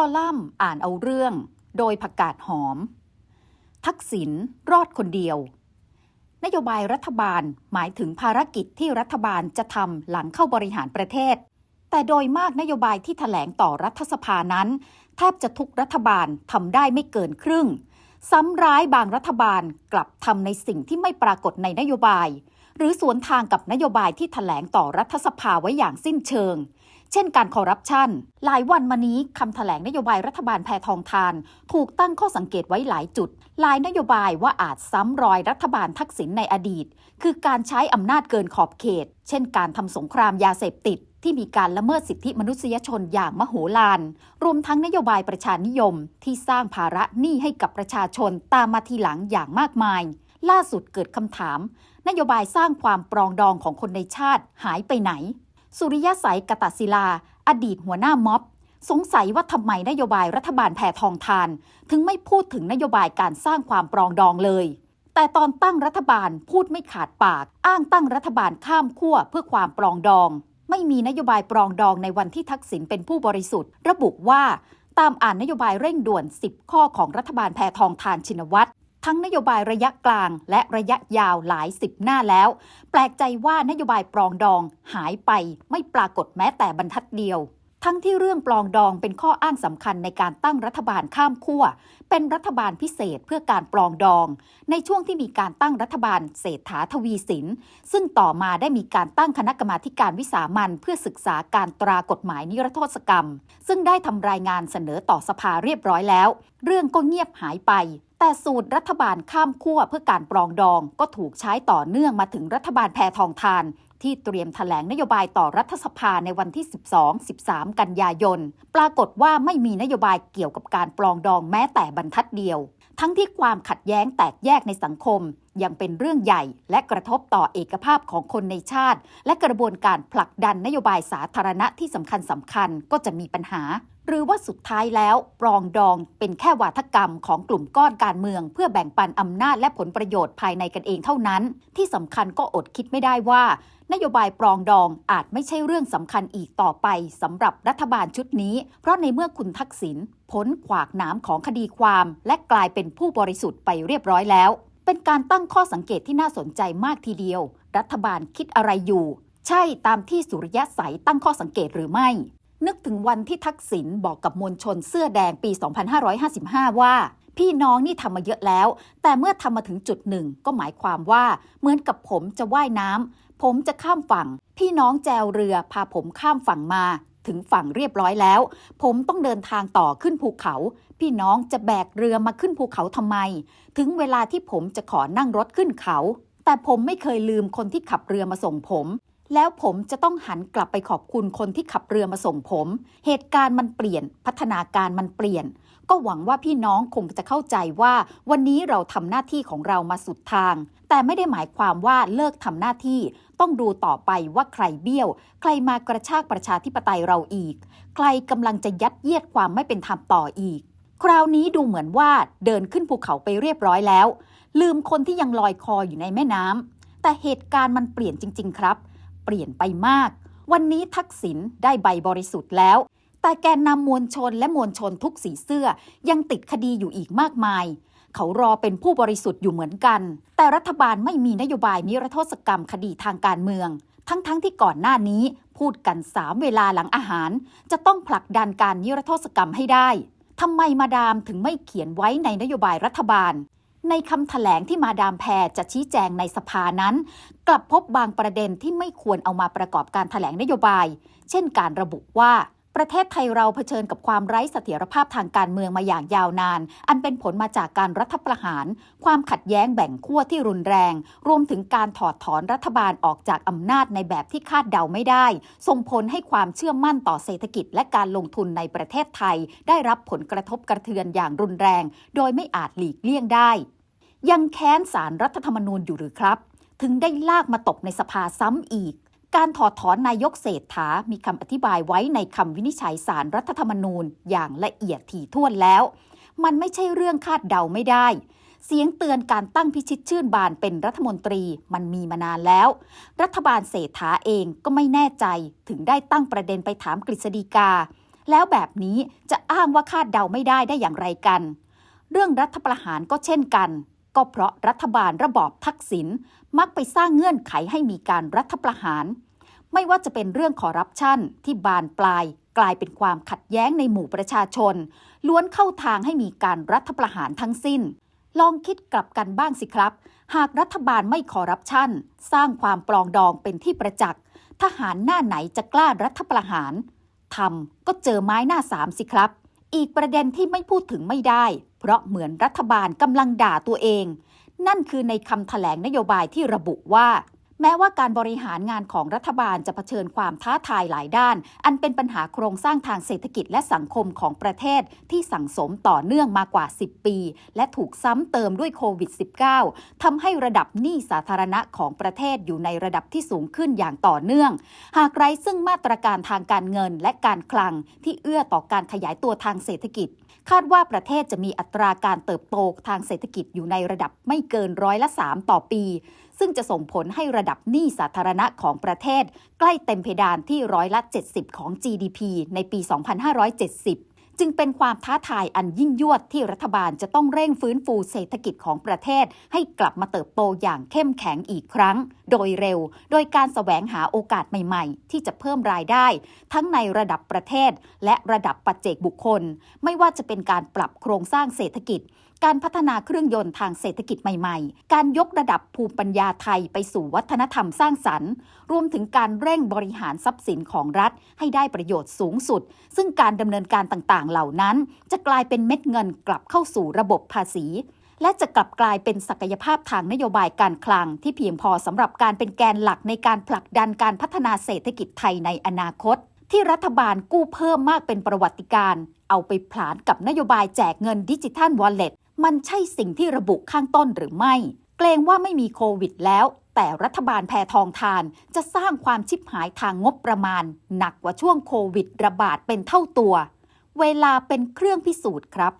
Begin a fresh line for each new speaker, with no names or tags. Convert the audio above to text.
คอลัมน์อ่านเอาเรื่อง โดยผักกาดหอม ทักษิณรอดคนเดียว นโยบายรัฐบาลหมายถึงภารกิจที่รัฐบาลจะทำหลังเข้าบริหารประเทศ แต่โดยมากนโยบายที่ถแถลงต่อรัฐสภานั้น แทบจะทุกรัฐบาลทำได้ไม่เกินครึ่ง ซ้ำร้ายบางรัฐบาลกลับทำในสิ่งที่ไม่ปรากฏในนโยบาย หรือสวนทางกับนโยบายที่ถแถลงต่อรัฐสภาไว้อย่างสิ้นเชิง ช่นการคอร์รัปชันหลายวันมานี้คำถแถลงนโยบายรัฐบาลแพทองทาน ถูกตั้งข้อสังเกตไว้หลายจุด หลายนโยบายว่าอาจซ้ำรอยรัฐบาลทักษิณในอดีต คือการใช้อำนาจเกินขอบเขต เช่นการทำสงครามยาเสพติดที่มีการละเมิดสิทธิมนุษยชนอย่างมโหฬาร รวมทั้งนโยบายประชานิยม ที่สร้างภาระหนี้ให้กับประชาชนตามมาทีหลังอย่างมากมาย ล่าสุดเกิดคำถาม นโยบายสร้างความปรองดองของคนในชาติหายไปไหน สุริยะสายกตศิลา อดีตหัวหน้าม็อบ สงสัยว่าทำไมนโยบายรัฐบาลแพทองทาน ถึงไม่พูดถึงนโยบายการสร้างความปรองดองเลย แต่ตอนตั้งรัฐบาลพูดไม่ขาดปาก อ้างตั้งรัฐบาลข้ามขั้วเพื่อความปรองดอง ไม่มีนโยบายปรองดองในวันที่ทักษิณเป็นผู้บริสุทธิ์ ระบุว่าตามอ่านนโยบายเร่งด่วน 10 ข้อของรัฐบาลแพทองทานชินวัตร ทั้งนโยบายระยะกลางและระยะยาวหลายสิบหน้าแล้ว แปลกใจว่านโยบายปรองดองหายไปไม่ปรากฏแม้แต่บรรทัดเดียว ทั้งที่เรื่องปลองดองเป็นข้ออ้างสำคัญในการตั้งรัฐบาลข้ามขั้ว เป็นรัฐบาลพิเศษเพื่อการปลองดอง ในช่วงที่มีการตั้งรัฐบาลเศรษฐาทวีสิน ซึ่งต่อมาได้มีการตั้งคณะกรรมาการวิสามันเพื่อศึกษาการตรากฎหมายนิรโทษกรรม ซึ่งได้ทำรายงานเสนอต่อสภาเรียบร้อยแล้ว เรื่องก็เงียบหายไปแต่สูตรรัฐบาลข้ามขั้วเพื่อการปรองดองก็ถูกใช้ต่อเนื่องมาถึงรัฐบาลแพทองทาน ที่เตรียมถแถลงนโยบายต่อรัฐสภาในวันที่ 12-13 กันยายน ปรากฏว่าไม่มีนโยบายเกี่ยวกับการปลองดองแม้แต่บรรทัดเดียว ทั้งที่ความขัดแย้งแตกแยกในสังคม ยังเป็นเรื่องใหญ่ และกระทบต่อเอกภาพของคนในชาติ และกระบวนการผลักดันนโยบายสาธารณะที่สำคัญสำคัญก็จะมีปัญหา หรือว่าสุดท้ายแล้วปรองดองเป็นแค่วาทกรรมของกลุ่มก้อนการเมือง เพื่อแบ่งปันอำนาจและผลประโยชน์ภายในกันเองเท่านั้น ที่สำคัญก็อดคิดไม่ได้ว่า นโยบายปรองดองอาจไม่ใช่เรื่องสำคัญอีกต่อไปสำหรับรัฐบาลชุดนี้ เพราะในเมื่อคุณทักษิณพ้นขวากหนามของคดีความ และกลายเป็นผู้บริสุทธิ์ไปเรียบร้อยแล้ว เป็นการตั้งข้อสังเกตที่น่าสนใจมากทีเดียว รัฐบาลคิดอะไรอยู่ ใช่ตามที่สุริยะใสตั้งข้อสังเกตหรือไม่ นึกถึงวันที่ทักษิณบอกกับมวลชนเสื้อแดงปี 2555 ว่าพี่น้องนี่ทำมาเยอะแล้ว แต่เมื่อทำมาถึงจุดหนึ่งก็หมายความว่าเหมือนกับผมจะว่ายน้ำ ผมจะข้ามฝั่ง พี่น้องแจวเรือพาผมข้ามฝั่งมา ถึงฝั่งเรียบร้อยแล้ว ผมต้องเดินทางต่อขึ้นภูเขา พี่น้องจะแบกเรือมาขึ้นภูเขาทำไม ถึงเวลาที่ผมจะขอนั่งรถขึ้นเขา แต่ผมไม่เคยลืมคนที่ขับเรือมาส่งผม แล้วผมจะต้องหันกลับไปขอบคุณคนที่ขับเรือมาส่งผม เหตุการณ์มันเปลี่ยน พัฒนาการมันเปลี่ยน ก็หวังว่าพี่น้องคงจะเข้าใจว่า วันนี้เราทำหน้าที่ของเรามาสุดทาง แต่ไม่ได้หมายความว่าเลิกทำหน้าที่ ต้องดูต่อไปว่าใครเบี้ยว ใครมากระชากประชาธิปไตยเราอีก ใครกำลังจะยัดเยียดความไม่เป็นธรรมต่ออีก คราวนี้ดูเหมือนว่าเดินขึ้นภูเขาไปเรียบร้อยแล้ว ลืมคนที่ยังลอยคออยู่ในแม่น้ำแต่เหตุการณ์มันเปลี่ยนจริง ๆ ครับ เปลี่ยนไปมาก วันนี้ทักษิณได้ใบบริสุทธิ์แล้ว แต่แกนนำมวลชนและมวลชนทุกสีเสื้อยังติดคดีอยู่อีกมากมาย เขารอเป็นผู้บริสุทธิ์อยู่เหมือนกัน แต่รัฐบาลไม่มีนโยบายนิรโทษกรรมคดีทางการเมือง ทั้งๆทที่ก่อนหน้านี้พูดกันสามเวลาหลังอาหาร จะต้องผลักดันการนิรโทษกรรมให้ได้ทำไมมาดามถึงไม่เขียนไว้ในนโยบายรัฐบาล ในคำถแถลงที่มาดามแพรจะชี้แจงในสภานั้น กลับพบบางประเด็นที่ไม่ควรเอามาประกอบการถแถลงนโยบาย เช่นการระบุว่า ประเทศไทยเราเผชิญกับความไร้เสถียรภาพทางการเมืองมาอย่างยาวนาน อันเป็นผลมาจากการรัฐประหาร ความขัดแย้งแบ่งขั้วที่รุนแรง รวมถึงการถอดถอนรัฐบาลออกจากอำนาจในแบบที่คาดเดาไม่ได้ ส่งผลให้ความเชื่อมั่นต่อเศรษฐกิจ และการลงทุนในประเทศไทย ได้รับผลกระทบกระเทือนอย่างรุนแรง โดยไม่อาจหลีกเลี่ยงได้ ยังแค้นสารรัฐธรรมนูญอยู่หรือครับ ถึงได้ลากมาตกในสภาซ้ำอีก การถอดถอนนายกเศรษฐา มีคำอธิบายไว้ในคำวินิจฉัยสารรัฐธรรมนูญอย่างละเอียดถี่ถ้วนแล้ว มันไม่ใช่เรื่องคาดเดาไม่ได้ เสียงเตือนการตั้งพิชิตชื่นบานเป็นรัฐมนตรีมันมีมานานแล้ว รัฐบาลเศรษฐาเองก็ไม่แน่ใจถึงได้ตั้งประเด็นไปถามกฤษฎีกา แล้วแบบนี้จะอ้างว่าคาดเดาไม่ได้ได้อย่างไรกัน เรื่องรัฐประหารก็เช่นกัน ก็เพราะรัฐบาลระบอบทักษิณมักไปสร้างเงื่อนไขให้มีการรัฐประหาร ไม่ว่าจะเป็นเรื่องคอร์รัปชันที่บานปลายกลายเป็นความขัดแย้งในหมู่ประชาชน ล้วนเข้าทางให้มีการรัฐประหารทั้งสิ้น ลองคิดกลับกันบ้างสิครับ หากรัฐบาลไม่คอร์รัปชันสร้างความปลองดองเป็นที่ประจักษ์ทหารหน้าไหนจะกล้ารัฐประหารทำก็เจอไม้หน้าสามสิครับ อีกประเด็นที่ไม่พูดถึงไม่ได้ ราะเหมือนรัฐบาลกำลังด่าตัวเอง นั่นคือในคำแถลงนโยบายที่ระบุว่า แม้ว่าการบริหารงานของรัฐบาลจะเผชิญความท้าทายหลายด้าน อันเป็นปัญหาโครงสร้างทางเศรษฐกิจและสังคมของประเทศที่สั่งสมต่อเนื่องมากว่า 10 ปี และถูกซ้ำเติมด้วยโควิด -19 ทำให้ระดับหนี้สาธารณะของประเทศอยู่ในระดับที่สูงขึ้นอย่างต่อเนื่อง หากไร้ซึ่งมาตรการทางการเงินและการคลังที่เอื้อต่อการขยายตัวทางเศรษฐกิจ คาดว่าประเทศจะมีอัตราการเติบโตทางเศรษฐกิจอยู่ในระดับไม่เกินร้อยละ3ต่อปี ซึ่งจะส่งผลให้ระดับหนี้สาธารณะของประเทศ ใกล้เต็มเพดานที่ร้อยละ 70 ของ GDP ในปี 2570จึงเป็นความท้าทายอันยิ่งยวดที่รัฐบาลจะต้องเร่งฟื้นฟูเศรษฐกิจของประเทศ ให้กลับมาเติบโตอย่างเข้มแข็งอีกครั้ง โดยเร็ว โดยการแสวงหาโอกาสใหม่ๆ ที่จะเพิ่มรายได้ ทั้งในระดับประเทศ และระดับปัจเจกบุคคล ไม่ว่าจะเป็นการปรับโครงสร้างเศรษฐกิจการพัฒนาเครื่องยนต์ทางเศรษฐกิจใหม่ๆ การยกระดับภูมิปัญญาไทยไปสู่วัฒนธรรมสร้างสรรค์ รวมถึงการเร่งบริหารทรัพย์สินของรัฐให้ได้ประโยชน์สูงสุด ซึ่งการดำเนินการต่างๆ เหล่านั้น จะกลายเป็นเม็ดเงินกลับเข้าสู่ระบบภาษีและจะกลับกลายเป็นศักยภาพทางนโยบายการคลัง ที่เพียงพอสำหรับการเป็นแกนหลักในการผลักดันการพัฒนาเศรษฐกิจไทยในอนาคต ที่รัฐบาลกู้เพิ่มมากเป็นประวัติการณ์เอาไปผลานกับนโยบายแจกเงินดิจิทัลวอลเล็ต มันใช่สิ่งที่ระบุข้างต้นหรือไม่ เกรงว่าไม่มีโควิดแล้ว แต่รัฐบาลแพทองทานจะสร้างความชิบหายทางงบประมาณ หนักกว่าช่วงโควิดระบาดเป็นเท่าตัว เวลาเป็นเครื่องพิสูจน์ครับ